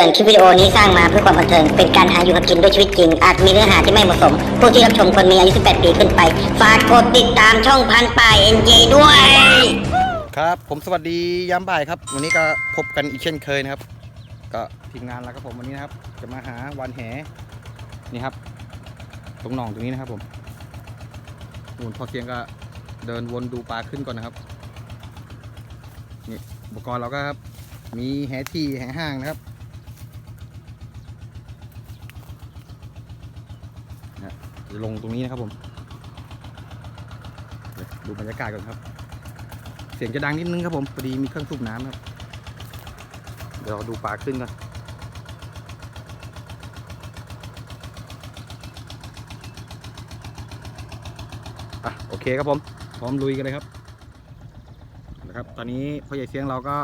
คำเตือนคลิปวิดีโอนี้สร้างมาเพื่อความบันเทิง เป็นการหาอยู่กับกินด้วยชีวิตจริง อาจมีเนื้อหาที่ไม่เหมาะสม ผู้ที่รับชมควรมีอายุ 18 ปีขึ้นไป ฝากกดติดตามช่องพันป่ายเอ็นจด้วย ครับ ผมสวัสดียามบ่ายครับ วันนี้ก็พบกันอีกเช่นเคยนะครับ ก็ทีมงานแล้วครับผมวันนี้นะครับ จะมาหาวานแหนี่ครับ ตรงหนองตรงนี้นะครับผมนู่นพอเคียงก็เดินวนดูปลาขึ้นก่อนนะครับนี่อุปกรณ์เราก็ครับมีแหที่แหห้างนะครับนะจะ ลงตรงนี้นะครับผมดูบรรยากาศก่อนครับ เสียงจะดังนิดนึงครับผมพอดีมีเครื่องสูบน้ำครับ เดี๋ยวดูปลาขึ้นกันอะโอเคครับผม พร้อมลุยกันเลยครับนะครับ ตอนนี้พ่อใหญ่เสียงเราก็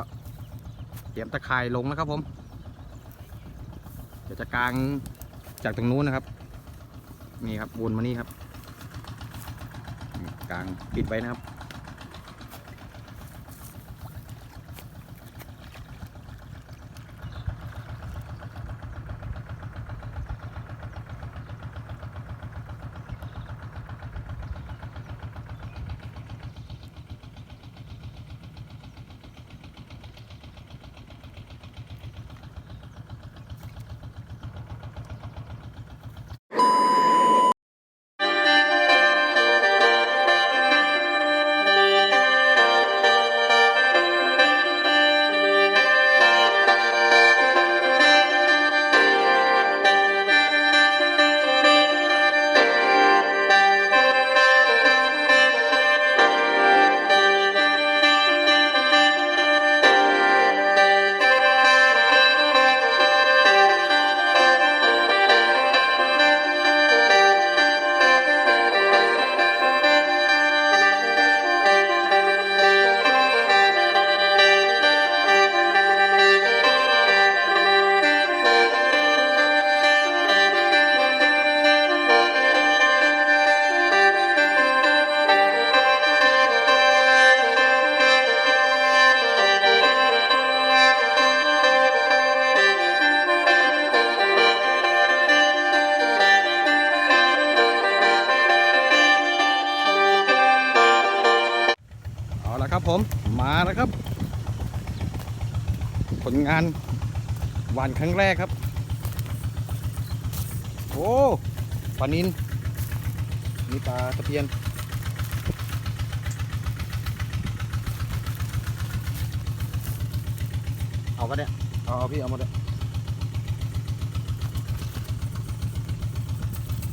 เตรียมตะข่ายลงแล้วครับผม เดี๋ยวจะกางจากตรงนู้นนะครับ นี่ครับวนมานี่ครับกลางปิดไว้นะครับ วันครั้งแรกครับ โอ้ปลานินนี่ปลาตะเพียน เอาก็ได้เอาเอาพี่เอาหมดเลย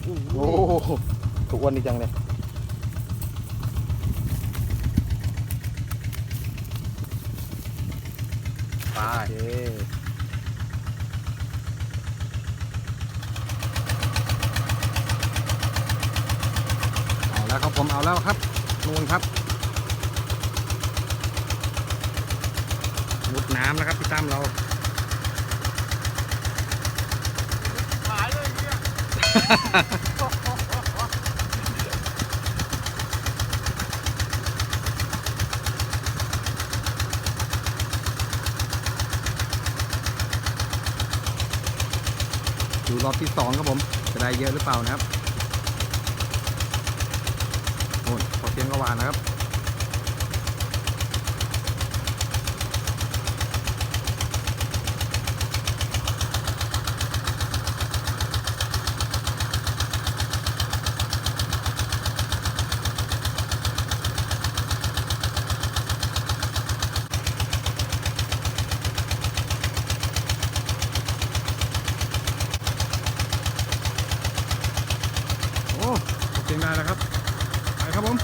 โอ้โหถูกวันนี้จังเลยปลาโอเคเอา แล้วครับผมเอาแล้วครับนูนครับมุดน้ำแล้วครับพี่ตั้มเราหายเลยเนี่ยดูรอบที่สองครับผมจะได้เยอะหรือเปล่านะครับโอ้ยพอเพียงก็ห วานนะครับ โอ้โอเคได้แล้วครับ ไปครับผม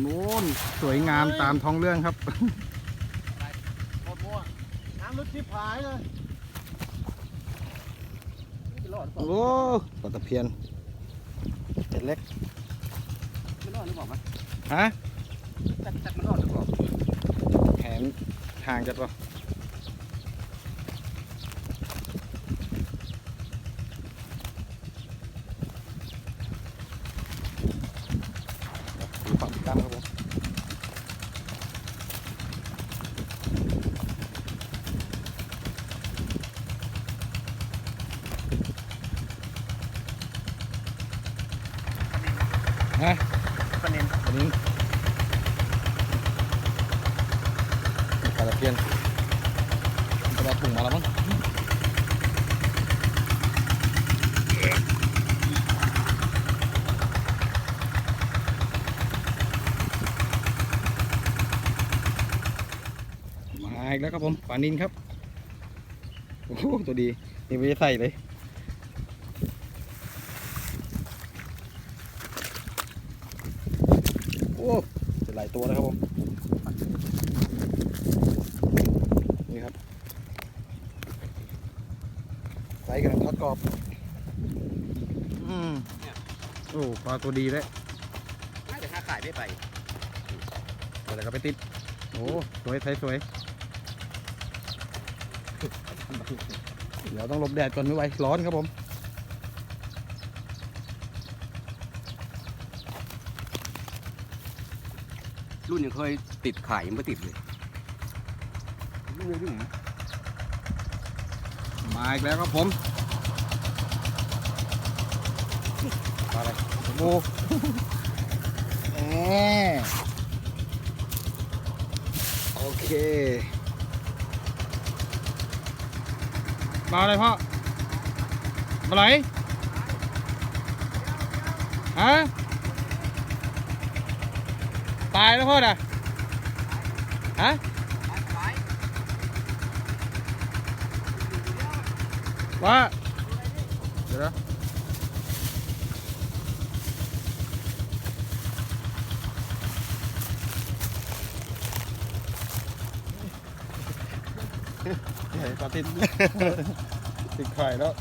โน้นสวยงามตามท้องเรื่องครับหมดมั่วน้ำลึกที่ผายเลยนี่จะรอดหรือเปล่าโอ้ปลาตะเพียนเจ็ดเล็กไม่รอดหรือเปล่าไหมฮะจักจักมันรอดหรือเปล่าแหนห่างจัดปะดูฝั่งพี่ตั้มครับผม ฮะ ปลานิน วันนี้ปลาตะเพียนปลาถุงมาแล้วมั้งมาอีกแล้วครับผมปลานินครับ โอ้โหตัวดีนี่ไม่ได้ใส่เลยโอ้จะหลายตัวนะครับผมนี่ครับไซส์กำลังทอดกรอบอืมโอ้ปลาตัวดีเลยน่าจะค้าขายไม่ไปแต่ก็ไปติด โอ้สวยไซส์สวย เดี๋ยวต้องหลบแดดก่อนไม่ไหวร้อนครับผมรุ่นยังเคยติดขายยังไม่ติดเลยรุ่นรุ่นมาอีกแล้วครับผมมาอะไรโอ้แหมโอเค มาอะไรพ่อ มาไหนฮะ ตายแล้วพ่อน่ะฮะว่าเดี๋ยวนะ ใหญ่ปลาติด ติดไข่แล้ว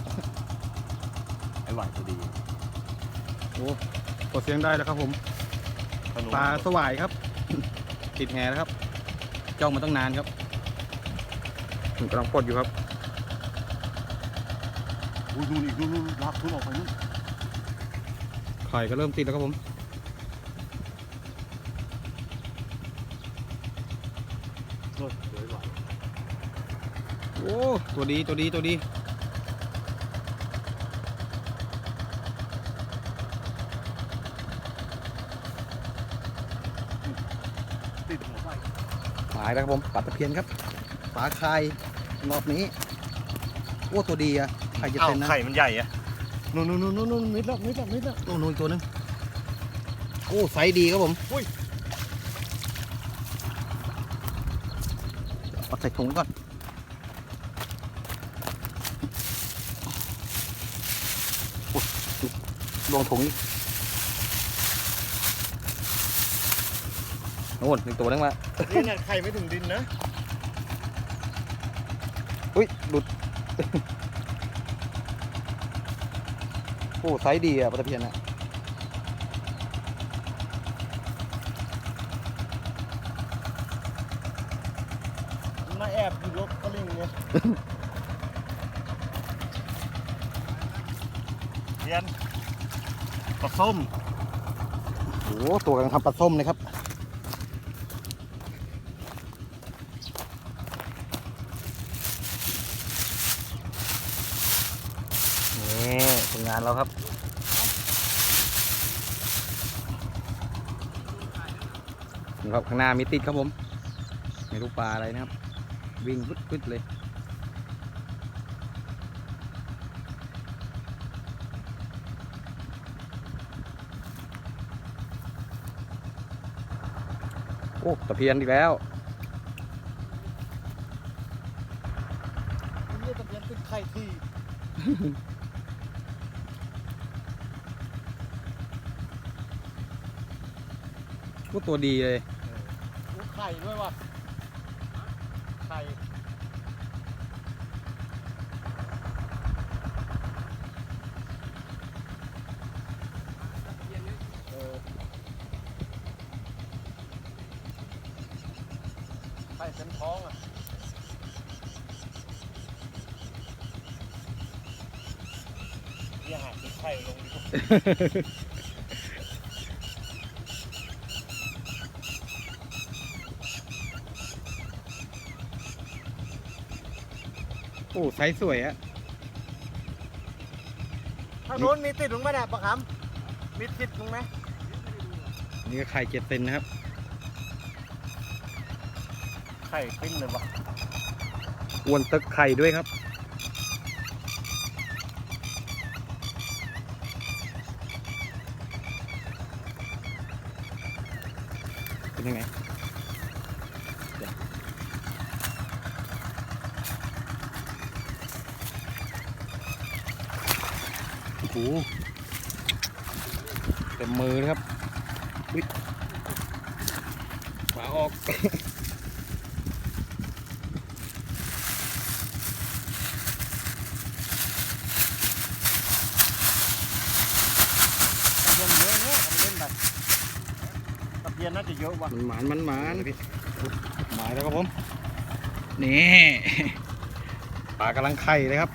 ไอ้หวานตัวดีโอ้กดเสียงได้แล้วครับผมปลาสวายครับ ติดแหแล้วครับ จ้องมาตั้งนานครับผมกำลังปลดอยู่ครับ อุ้ยดูอีกดูดูลากทุนออกไปนู่นไข่ก็เริ่มติดแล้วครับผม โน่นสวยหวาน โอ้ ตัวดีตัวดีตัวดีติดหัวไปหมายแล้วครับผมปลาตะเพียนครับปลาคายรอบนี้โอ้ตัวดีอะไข่จะเอ้าเป็นนะไข่มันใหญ่อะนู่นนู่นนู่นนู่นนิดละนิดละนิดละโอ้โนอีกตัวหนึงโอ้ไซส์ดีครับผมอุ้ยเอาใส่ถุงก่อนโอ้ย ลงถุงอีกโน่นอีกตัวนึงมานี่เนี่ยไข่ไม่ถึงดินนะ อุ้ยหลุด โอ้ไซส์ดีอะปลาตะเพียนอะมาแอบอยู่รถก็ลิงเนี่ยเรียนป ลาส้มโอ้ตัวกำลังทำปลาส้มเลยครับนี่ผลงานเราครับครับข้างหน้ามีติดครับผมไม่รู้ปลาอะไรนะครับ วิ่งวึดวึดเลย อ้ตะเพียนอีกแล้วนี่ตะเพียนติดไข่ที่ก็ตัวดีเลยดูไข่ด้วยว่ะไข่ เออไข่เต็มท้องอะเรียกหาติดไข่ลงดีกว่า โอ้ไซส์สวยอะทางโน้นมีติดมึงไหมเนี่ยปะคำมีติดมึงไหมนี่ก็ไข่เจ็ดเซนนะครับ ไข่ปิ้นเลยวะอ้วนตึกไข่ด้วยครับ เป็น ยังไงเดี๋ยวโอ้โหเต็มมือเลยครับอุ๊ยฝาออก ตะเพียนเยอะเนี่ยเอาไปเล่นไปตะเพียนน่าจะเยอะว่ะ มันหมานมันหมานพี่หมายแล้วครับผม นี่ปลากำลังไข่เลยครับ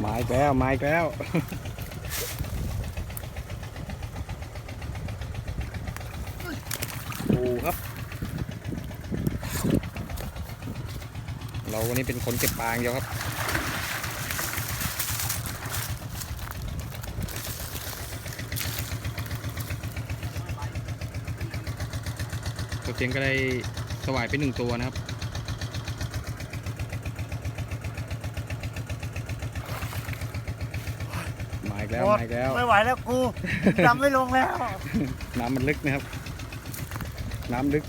หมายแล้วหมายแล้วโอ้ครับ เราวันนี้เป็นคนเก็บปลาอย่างเดียวครับ ตัวเจงก็ได้สวายไปหนึ่งตัวนะครับ มาอีกแล้วมาอีกแล้ว ไม่ไหวแล้วกูจำไม่ลงแล้ว น้ำมันลึกนะครับ น้ำลึก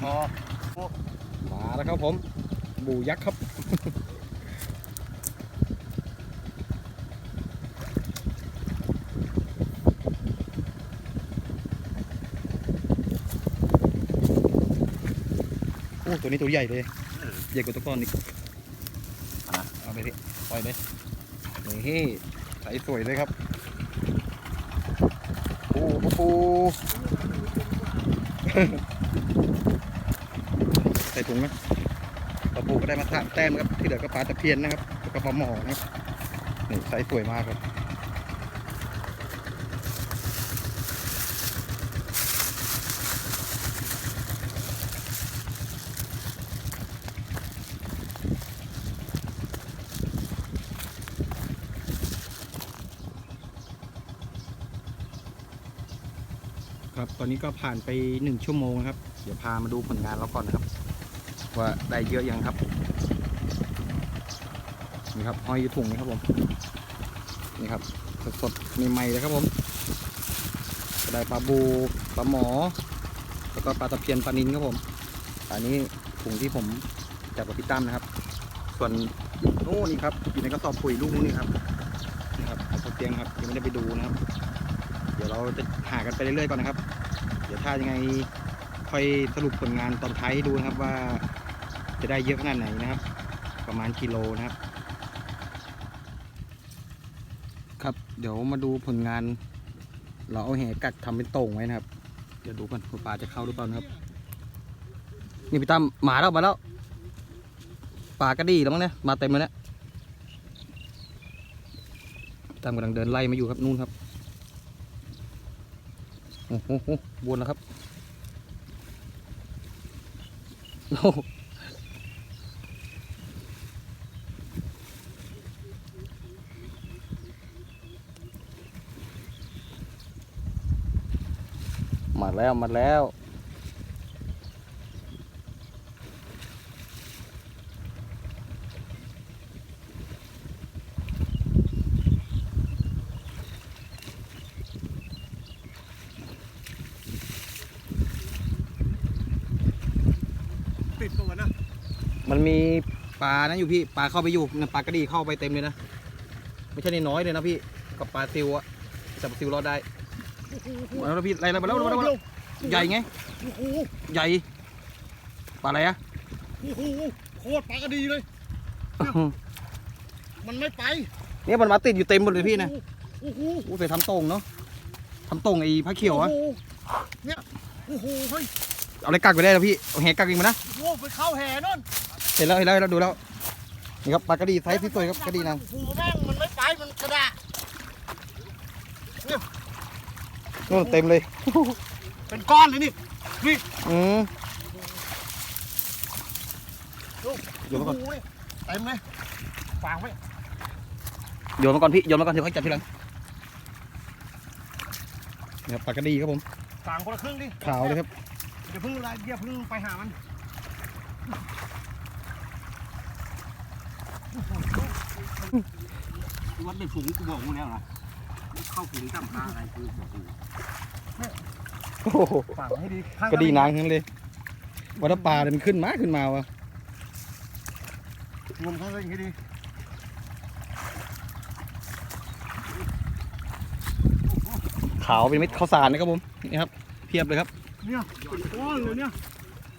พอมาแล้วครับผม บูยักษ์ครับ ตัวนี้ตัวใหญ่เลยใหญ่กว่าตัวก้อนอีกเอาไปสิปล่อยเลยนี่ใสสวยเลยครับโอ้โหใส่ถุงนะปลาปูก็ได้มาสามแต้มครับที่เหลือก็ปลาตะเพียนนะครับแล้วก็ปลาหมอนะครับนี่ไซส์สวยมากครับ ครับ ตอนนี้ก็ผ่านไปหนึ่งชั่วโมงครับ เดี๋ยวพามาดูผลงานเราก่อนนะครับ ว่าได้เยอะยังครับ นี่ครับห้อยอยู่ถุงนี่ครับผม นี่ครับสดๆใหม่ๆเลยครับผมได้ปลาบูปลาหมอ แล้วก็ปลาตะเพียนปลานินครับผมอันนี้ถุงที่ผมจับกับพี่ตั้มนะครับ ส่วนนู่นนี่ครับอยู่ในกระสอบปุ๋ยลูกนู้นนี่ครับนี่ครับเอาเตียงครับยังไม่ได้ไปดูนะครับ เดี๋ยวเราจะหากันไปเรื่อยๆก่อนนะครับ ดี๋ยวถ้ายังไงค่อยสรุปผลงานตอนท้ายให้ดูนะครับว่าจะได้เยอะขนาดไหนนะครับ ประมาณกิโลนะครับ ครับเดี๋ยวมาดูผลงาน เราเอาแหกักทำเป็นโต่งไว้นะครับ เดี๋ยวดูกันว่าปลาจะเข้าหรือเปล่านะครับ นี่พี่ตั้มหมาแล้วมาแล้วปลากระดีแล้วมั้งเนี่ยมาเต็มเลยเนี่ยตั้มกำลังเดินไล่มาอยู่ครับนู่นครับ โอ้โหโอ้โหวนแล้วครับโอ้มาแล้วมาแล้ว ติดตัวนะ มันมีปลานะอยู่พี่ปลาเข้าไปอยู่นะปลากระดีเข้าไปเต็มเลยนะไม่ใช่น้อยๆเลยนะพี่กับปลาซิวอะจับปลาซิวรอดได้มาแล้วพี่อะไรแล้วมาแล้วมาแล้วมาแล้วใหญ่ไงโอ้โหใหญ่ปลาอะไรอะโอ้โหโคตรปลากระดีเลย มันไม่ไปเนี่ยมันมาติดอยู่เต็มหมดเลยพี่นะโอ้โหอู้ใส่ทำโต่งเนาะทำโต่งไอ้ผ้าเขียวอะโอ้โหเนี่ยโอ้โหเฮ้ยเอาอะไรกักไปได้แล้วพี่เอาแหกักอีกมานะโอ้โหไปเข้าแห่นั่นเห็นแล้วเห็นแล้วเห็นแล้วดูแล้วนี่ครับปลากระดีไซส์ที่สวยครับกระดีนางโอ้โหแม่งมันไม่ไปมันกระดาโน่นเต็มเลย เป็นก้อนเลยนี่นี่อืมลูกโยนมาก่อนโอ้ยเต็มเลยฝางไว้โยนมาก่อนพี่โยนมาก่อนเดี๋ยวค่อยจับทีหลังนี่ครับปลากระดีครับผมฝางคนละครึ่งดิขาวเลยครับอย่าเพิ่งละอย่าเพิ่งไปหามัน วัดในฝูงกูบอกมึงแล้วนะเข้าฝูงจำปาอะไรกูบอกกูโอ้โหฝางไว้ให้ดีข้างกระดีนางทั้งนั้นเลยวัดปลาเนี่ยมันขึ้นมาขึ้นมาวะงมข้างเลยอย่างนี้ดีขาวเป็นเม็ดข้าวสารนะครับผมนี่ครับเพียบเลยครับเนี่ยเป็นก้อนเลยเนี่ย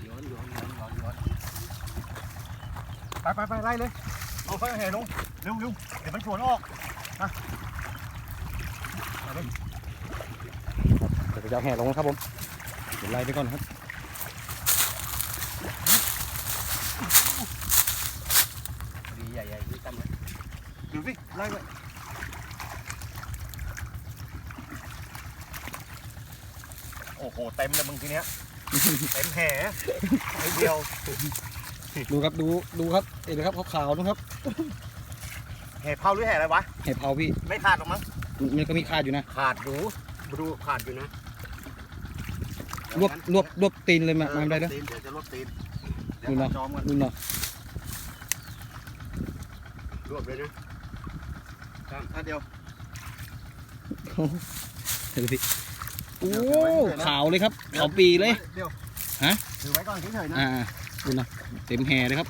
ย้อนย้อนย้อนย้อนย้อนไปไปไปไล่เลย เอาไฟแห่ลงเร็วเร็วเดี๋ยวมันสวนออกเดี๋ยวจะเอาแห่ลงนะครับผมเดี๋ยวไล่ไปก่อนครับดีใหญ่ๆที่จำไว้เดี๋ยวสิไล่ไปโอ้โหเต็มเลยมึงทีเนี้ยเต็มแห่ไอเดียว ดูครับดูดูครับเอ็นครับขาวๆนะครับแห่เผาหรือแห่อะไรวะแห่เผาพี่ไม่ขาดหรอกมั้ง มันก็มีคาดอยู่นะขาดดูดูขาดอยู่นะรวบรวบรวบตีนเลยมามาได้เลเด้อตีนเดี๋ยวจะลดตีนดูนะจอมกันดูหน่อยรวบเลยนะอันเดียวเดี๋ยวพี่โอ้ขาวเลยครับขาวปีเลย เดี๋ยวฮะ ถือไว้ก่อนเฉยๆนะอ่า ดูนะเต็มแห่เลยครับ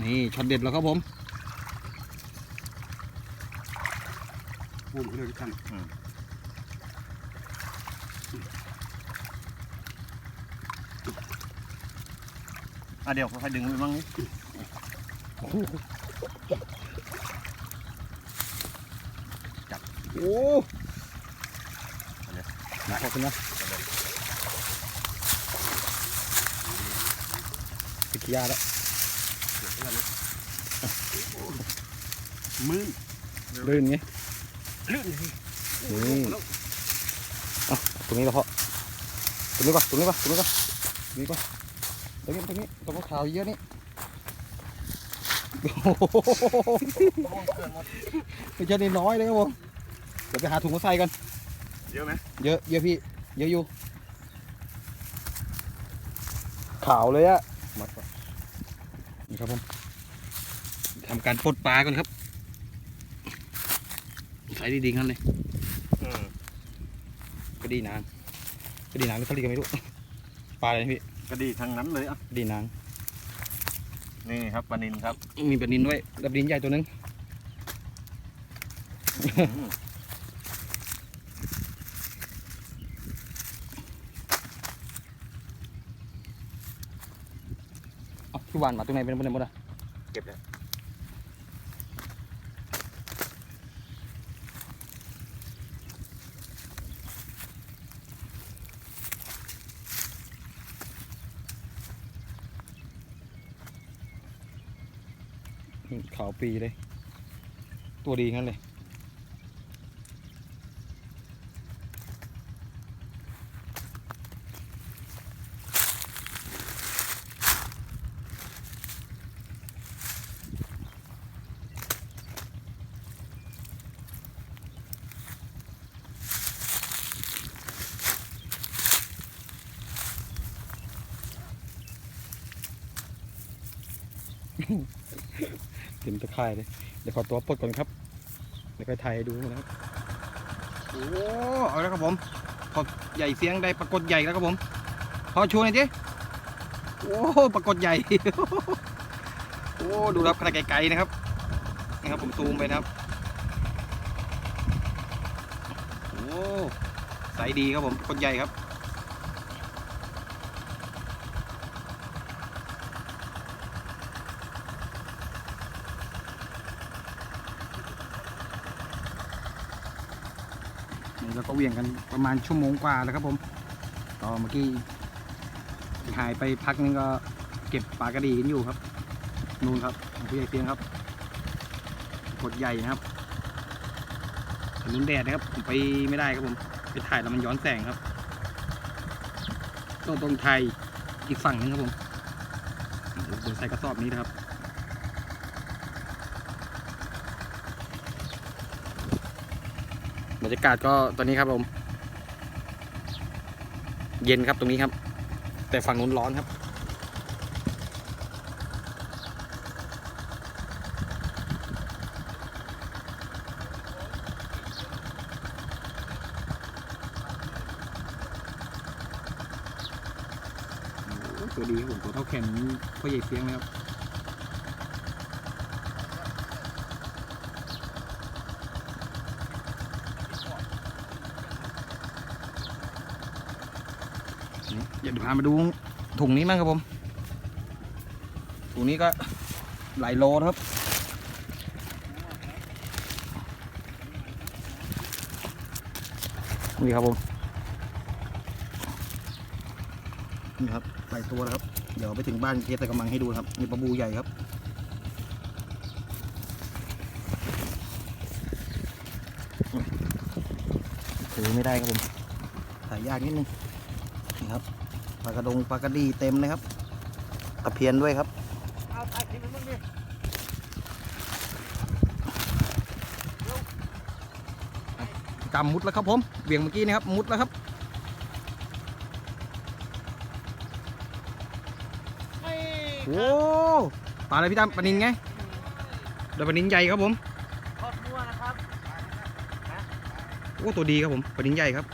นี่ช็อตเด็ดแล้วครับผมพูดเลยท่านอะเดี๋ยวค่อยๆดึงไปบ้างนี่โอ้มาขอบคุณนะปิด ยาแล้วมือลื่นไงลื่นสินี่เอาตรงนี้แล้วพอตรงนี้ป่ะตรงนี้ป่ะตรงนี้ป่ะตรงนี้ป่ะตรงนี้ตรงนี้ตรงขาวเยอะนี่โอ้โหเกินหมดไม่ใช่น้อยๆเลยครับผมเดี๋ยวไปหาถุงมาใส่กัน เยอะไหมเยอะเยอะพี่ เยอะอยู่ ขาวเลยอะมัดก่อนนี่ ครับผมทำการปลดปลาก่อนครับ ใส่ดีๆกันเลยอืมก็ดีนางก็ดีนางหรือเขาเรียกกันไม่รู้ปลาอะไรนะพี่ก็ดีทั้งนั้นเลยอะดีนางนี่ครับปลานินครับ มีปลานินด้วยแล้วปลานินใหญ่ตัวหนึงเอ้าพี่ หวานมาตรงไหนเป็นบนไหนหมดอะเก็บเลยนี่ขาวปีเลย ตัวดีงั้นเลย เต็มตะข่ายเลย เดี๋ยวขอตัวปลดก่อนครับ เดี๋ยวไปถ่ายให้ดูนะครับ โอ้เอาแล้วครับผมพอใหญ่เสียงได้ปรากฏใหญ่แล้วครับผม พอชูหน่อยดิโอ้ปรากฏใหญ่ โอ้ ดูครับขนาดไกลๆนะครับนี่ครับผมซูมไปนะครับ โอ้ ใสดีครับผมปรากฏใหญ่ครับ นี่เราก็เหวี่ยงกัน ประมาณชั่วโมงกว่าแล้วครับผมก็เมื่อกี้หายไปพักนึงก็เก็บปลากระดีกันอยู่ครับ นู่นครับผู้ใหญ่เพียงครับ กดใหญ่นะครับถนนแดดนะครับผมไปไม่ได้ครับผม ไปถ่ายแล้วมันย้อนแสงครับต้องตรงไทยอีกฝั่งนึงครับผมเดี๋ยวใส่กระสอบนี้นะครับบรรยากาศก็ตอนนี้ครับผม เย็นครับตรงนี้ครับ แต่ฝั่งนู้นร้อนครับ ตัวดีครับผมตัวเท่าแขนพ่อใหญ่เสียงเลยครับ เดี๋ยวพามาดูถุงนี้มั้งครับผม ถุงนี้ก็หลายโลนะครับ นี่ครับผม นี่ครับหลายตัวแล้วครับ เดี๋ยวไปถึงบ้านเคสใส่กำลังให้ดูนะครับนี่ปลาบูใหญ่ครับถือไม่ได้ครับผมถ่ายยากนิดนึงนี่ครับ ปลากระดงปลากระดีเต็มเลยครับตะเพียนด้วยครับเอาถ่ายคลิปมันบ้างดิกำมุดแล้วครับผมเบี่ยงเมื่อกี้นะครับมุดแล้วครับโอ้ปลาอะไรพี่ตั้มปลานินไงเดี๋ยวปลานินใหญ่ครับผมทอดมั่วนะครับโอ้ตัวดีครับผมปลานินใหญ่ครับ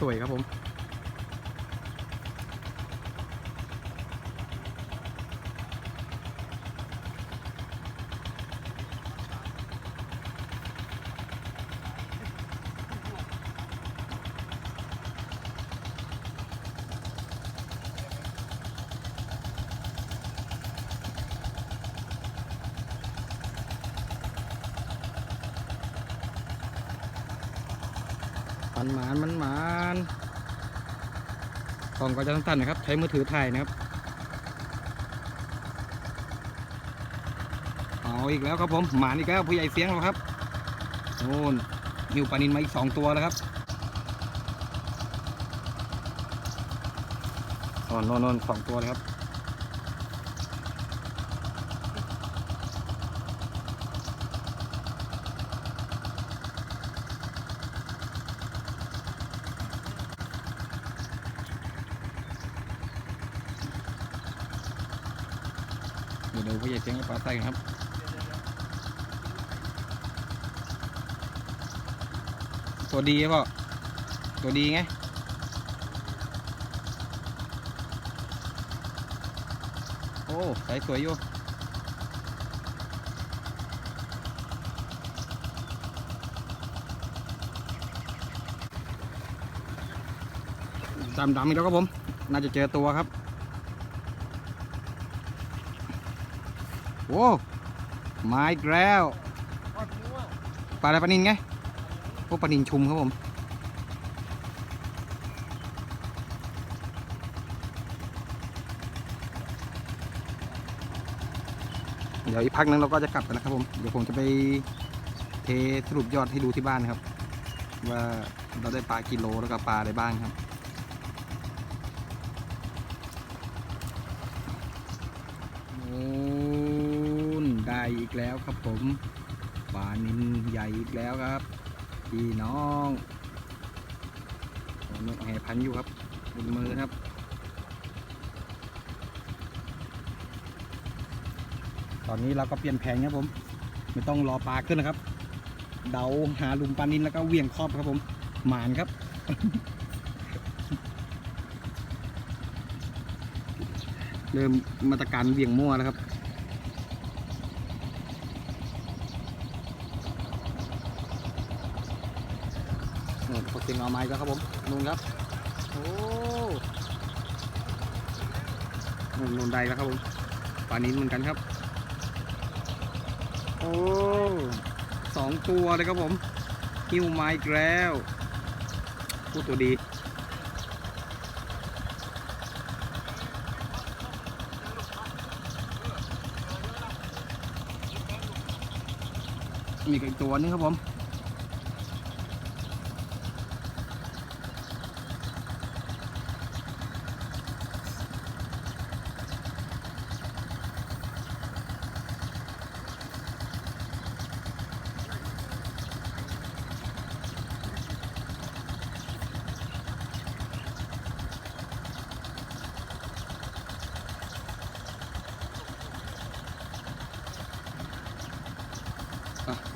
สวยครับผม มันหมานมันหมานกล้องก็ จะสั้นๆนะครับ ใช้มือถือถ่ายนะครับ เอาอีกแล้วครับผม หมานอีกแล้วผู้ใหญ่เสียงเราครับโน่นนิวปลานินมาอีกสองตัวแล้วครับน่นโน่นโน่นสองตัวเลยครับ เดี๋ยวดูผู้ให ญ่เสียงกับปครับตัวดีป่ะตัวดีไงโอ้ใสสวยอยู่ดำดำๆอีกแล้วครับผม น่าจะเจอตัวครับ โอ้มาอีกแล้วปลาอะไรปลานินไงพวกปลานินชุมครับผมเดี๋ยวอีกพักนึงเราก็จะกลับกันนะครับผม เดี๋ยวผมจะไปเทสรุปยอดให้ดูที่บ้านนะครับ ว่าเราได้ปลากิโลแล้วก็ปลาอะไรบ้างครับ โอ้นได้ อีกแล้วครับผมปลานินใหญ่อีกแล้วครับพี่น้องนกแห่พันอยู่ครับบนมือครับตอนนี้เราก็เปลี่ยนแผนครับผม ไม่ต้องรอปลาขึ้นนะครับ เดาหาลุมปลานินแล้วก็เวี่ยงครอบครับผม หมานครับ เริ่มมาตรการเวี่ยงมั่วแล้วครับ เตินเอาไม้ก็ครับผมนุ่นครับโอ้นุ่นนุ่นได้แล้วครับผมปลานิ้นเหมือนกันครับ โอ้สองตัวเลยครับผมหิ้วไม้แล้วพูดตัวดีมีอีกตัวนึงครับผม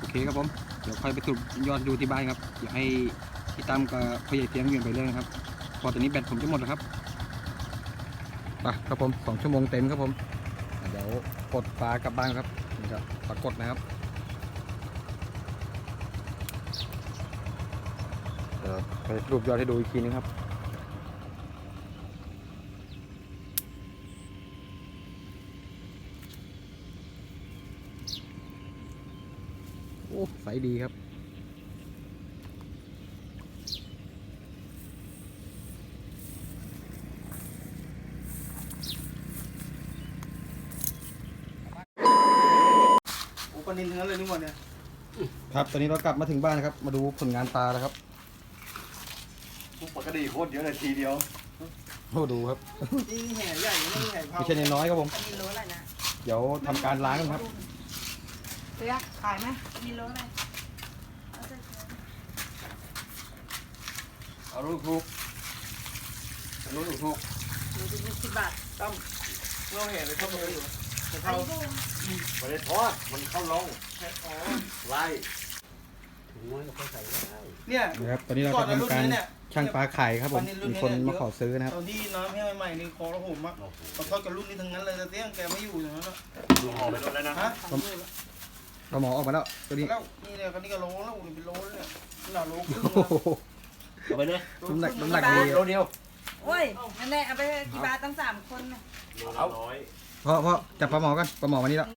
เคครับผม เดี๋ยวค่อยไปสรุปยอดดูที่บ้านครับอยากให้พี่ตั้มกับพ่อใหญ่เสียงเวียนไปเรื่อยนะครับ พอตอนนี้แบตผมจะหมดแล้วครับไปครับผมสองชั่วโมงเต็มครับผม เดี๋ยวกดปลากลับบ้านครับนี่ครับปรากฏนะครับเดี๋ยวไปสรุปยอดให้ดูอีกทีนึงครับ โอ้ใส ดีครับ โอ้ปลานินทั้งนั้นเลยนี่หมดเนี่ย ครับ ตอนนี้เรากลับมาถึงบ้านนะครับ มาดูผลงานปลาแล้วครับพวกปลากระดีโคตรเยอะเลยทีเดียวโอ้ดูครับ นี่แห่ใหญ่ไม่แห่เผาไม่ใช่น้อยๆครับผม กิโลอะไรนะเดี๋ยวทำการล้างกันครับ เสือขายไหมกิโลอะไร เอาลูกทุกเอาลูกทุกดูดูสิบบาทตั้มเราแห่เลยเข้าไปอยู่เข้าไม่ได้ทอดมันเข้าลงไล่ถุงน้อยก็ค่อยใส่ได้เนี่ย นะครับตอนนี้เราก็ทำการช่างปลาไข่ครับผมมีคนมาขอซื้อนะครับ ตอนที่น้ำแห้งใหม่ๆนี่คอระผมอะขอทอดกับรุ่นนี้ทั้งนั้นเลยแต่เตี้ยงแกไม่อยู่อย่างนั้นอะดูออกไปหมดแล้วนะฮะเราหมอออกมาแล้วตัวนี้แล้วนี่เนี่ยคันนี้ก็โลแล้วอุ่นเป็นโลแล้วเนี่ยหนาโลครึ่งโอ้โห เอาไปเลยน้ำหนักน้ำหนักดีโลเดียวโอ้ยนั่นแหละเอาไปกี่บาทตั้งสามคนน่ะเอาน้อย เพราะเพราะจับปลาหมอกันปลาหมอวันนี้แล้ว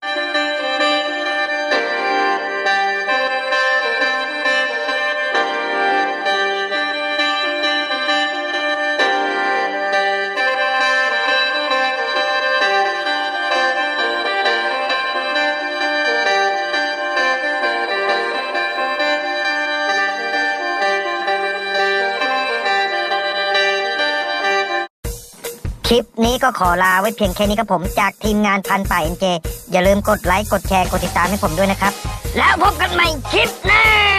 นี้ก็ขอลาไว้เพียงแค่นี้ครับผมจากทีมงานพันป่าเอ็นเจอย่าลืมกดไลค์กดแชร์กดติดตามให้ผมด้วยนะครับ แล้วพบกันใหม่คลิปหน้า